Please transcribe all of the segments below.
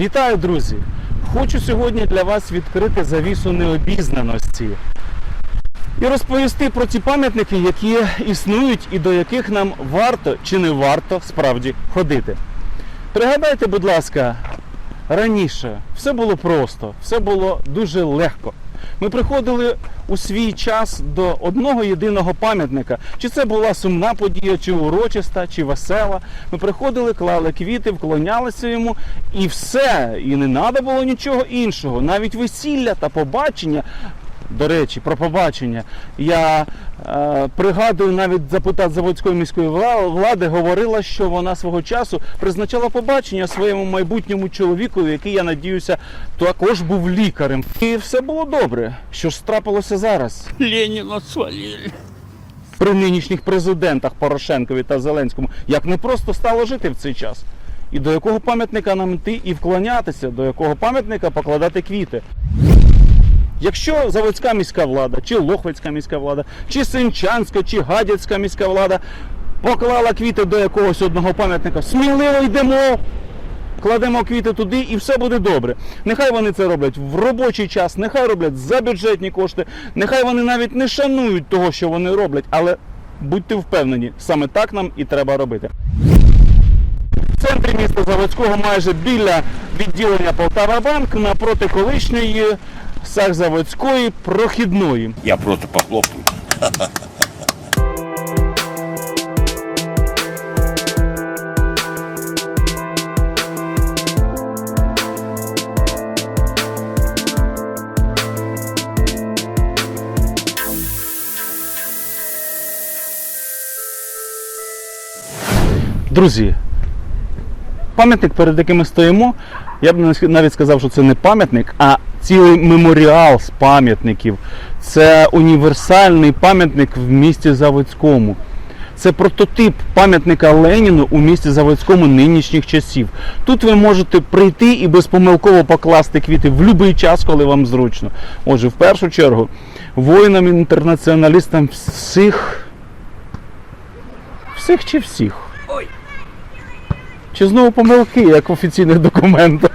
Вітаю, друзі! Хочу сьогодні для вас відкрити завісу необізнаності і розповісти про ті пам'ятники, які існують і до яких нам варто чи не варто справді ходити. Пригадайте, будь ласка, раніше все було просто, все було дуже легко. Ми приходили у свій час до одного єдиного пам'ятника. Чи це була сумна подія, чи урочиста, чи весела. Ми приходили, клали квіти, вклонялися йому, і все. І не треба було нічого іншого. Навіть весілля та побачення. До речі, про побачення. Я е, пригадую, навіть депутат Заводської міської влади говорила, що вона свого часу призначала побачення своєму майбутньому чоловіку, який, я надіюся, також був лікарем. І все було добре. Що ж трапилося зараз? Ленина свалили. при нинішніх президентах Порошенкові та Зеленському, як не просто стало жити в цей час. І до якого пам'ятника нам йти і вклонятися, до якого пам'ятника покладати квіти. Якщо Заводська міська влада, чи Лохвицька міська влада, чи Синчанська, чи Гадяцька міська влада поклала квіти до якогось одного пам'ятника, сміливо йдемо, кладемо квіти туди і все буде добре. Нехай вони це роблять в робочий час, нехай роблять за бюджетні кошти, нехай вони навіть не шанують того, що вони роблять, але будьте впевнені, саме так нам і треба робити. В центрі міста Заводського майже біля відділення Полтава Банк напроти колишньої Сахзаводської прохідної. Я просто похлопаю. Друзі, пам'ятник, перед яким ми стоїмо, я б навіть сказав, що це не пам'ятник, а цілий меморіал з пам'ятників. Це універсальний пам'ятник в місті Заводському. Це прототип пам'ятника Леніну у місті Заводському нинішніх часів. Тут ви можете прийти і безпомилково покласти квіти в будь-який час, коли вам зручно. Отже, в першу чергу, воїнам-інтернаціоналістам всіх. Всіх чи всіх? Чи знову помилки, як в офіційних документах?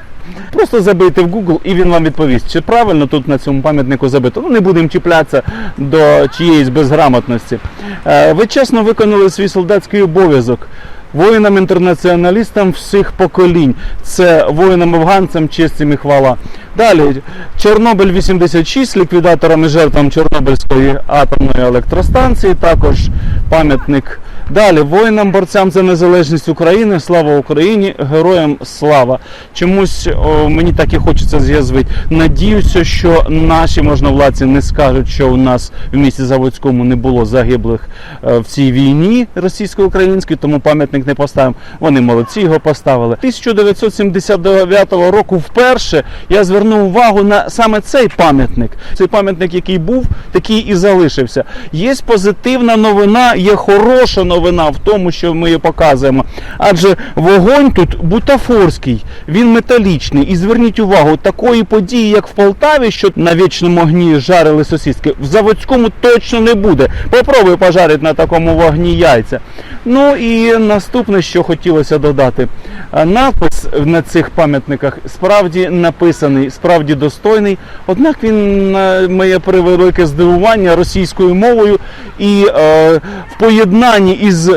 Просто забийте в Google і він вам відповість, чи правильно тут на цьому пам'ятнику забито. Ну не будемо чіплятися до чиєїсь безграмотності. Е, Ви чесно виконали свій солдатський обов'язок. Воїнам-інтернаціоналістам всіх поколінь. Це воїнам-афганцям честь і хвала. Далі, Чорнобиль 86, ліквідаторам і жертвам Чорнобильської атомної електростанції, також пам'ятник. Далі, воїнам-борцям за незалежність України, слава Україні, героям слава. Чомусь о, мені так і хочеться з'язвити. Надіюся, що наші можновладці не скажуть, що у нас в місті Заводському не було загиблих е, в цій війні російсько-українській, тому пам'ятник не поставимо. Вони молодці його поставили. 1979 року вперше я звернув увагу на саме цей пам'ятник. Цей пам'ятник, який був, такий і залишився. Є позитивна новина, є хороша новина в тому, що ми її показуємо. Адже вогонь тут бутафорський, він металічний. І зверніть увагу, такої події, як в Полтаві, що на вічному огні жарили сосиски, в Заводському точно не буде. Попробуй пожарити на такому вогні яйця. Ну і наступне, що хотілося додати. А, Надпис на цих пам'ятниках справді написаний, справді достойний. Однак він на моє превелике здивування російською мовою і е, в поєднанні із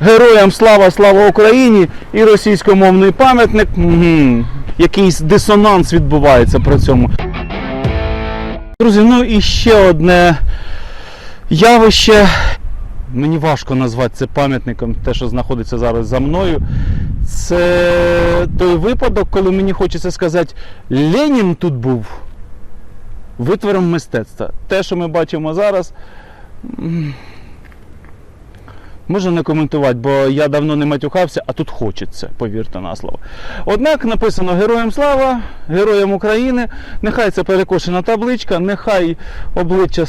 героям Слава Слава Україні і російськомовний пам'ятник. м, Якийсь дисонанс відбувається при цьому. Друзі, ну і ще одне явище. Мені важко назвати це пам'ятником, те, що знаходиться зараз за мною. Це той випадок, коли мені хочеться сказати, Ленін тут був витвором мистецтва. Те, що ми бачимо зараз, можна не коментувати, бо я давно не матюхався, а тут хочеться, повірте на слово. Однак написано Героям слава, Героям України. Нехай це перекошена табличка, нехай обличчя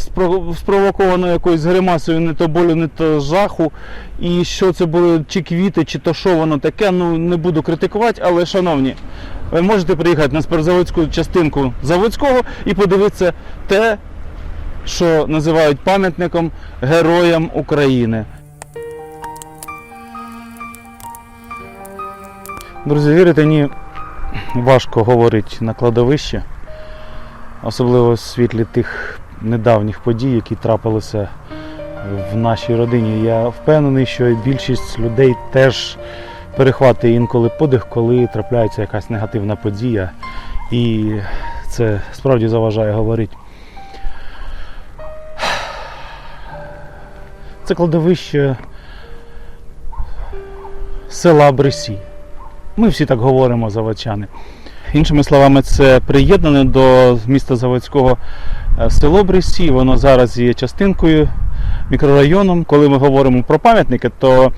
спровоковано якоюсь гримасою не то болю, не то жаху. І що це було, чи квіти, чи то що воно таке, ну не буду критикувати, але шановні. Ви можете приїхати на спортзаводську частинку заводського і подивитися те, що називають пам'ятником Героям України. Друзі, вірите, ні, важко говорити на кладовищі, особливо в світлі тих недавніх подій, які трапилися в нашій родині. Я впевнений, що більшість людей теж перехватує інколи подих, коли трапляється якась негативна подія. І це справді заважає говорити. Це кладовище села Бресі. Ми всі так говоримо заводчани. Іншими словами, це приєднане до міста Заводського е, село Бресі. Воно зараз є частинкою мікрорайоном. Коли ми говоримо про пам'ятники, то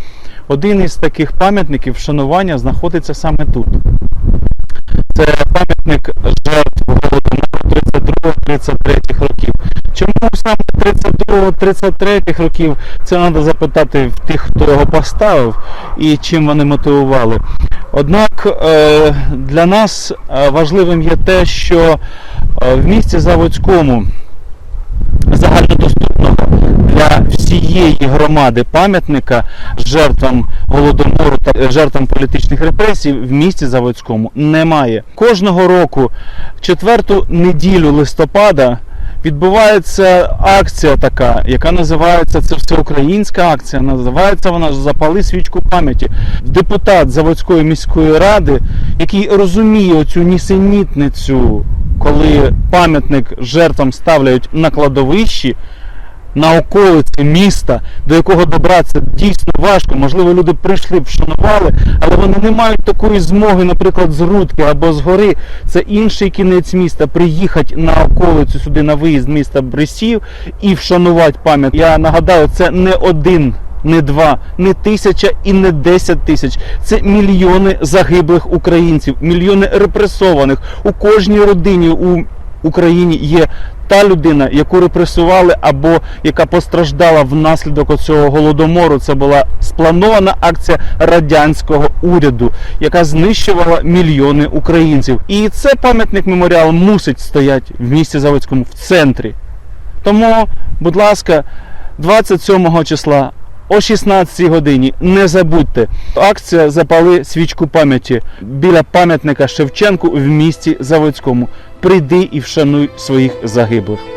один із таких пам'ятників вшанування знаходиться саме тут. Це пам'ятник жертв голодомору 32-33 років. Чому саме 32-33 років? Це треба запитати в тих, хто його поставив і чим вони мотивували. Однак е, для нас е, важливим є те, що е, в місті Заводському загальнодоступного для всієї громади пам'ятника жертвам голодомору та жертвам політичних репресій в місті Заводському немає. Кожного року, четверту неділю листопада, відбувається акція така, яка називається це всеукраїнська акція. Називається вона Запали свічку пам'яті. Депутат Заводської міської ради, який розуміє оцю нісенітницю, коли пам'ятник жертвам ставляють на кладовищі. На околиці міста, до якого добратися дійсно важко. Можливо, люди прийшли, вшанували, але вони не мають такої змоги, наприклад, з Рудки або з гори. Це інший кінець міста. Приїхати на околицю сюди на виїзд міста Бресів і вшанувати пам'ять. Я нагадаю, це не один. Не два, не тисяча і не десять тисяч. Це мільйони загиблих українців, мільйони репресованих. У кожній родині у Україні є та людина, яку репресували або яка постраждала внаслідок оцього голодомору. Це була спланована акція радянського уряду, яка знищувала мільйони українців. І це пам'ятник меморіал мусить стояти в місті Заводському в центрі. Тому, будь ласка, 27 числа. О 16 годині не забудьте. Акція Запали свічку пам'яті біля пам'ятника Шевченку в місті Заводському. Прийди і вшануй своїх загиблих.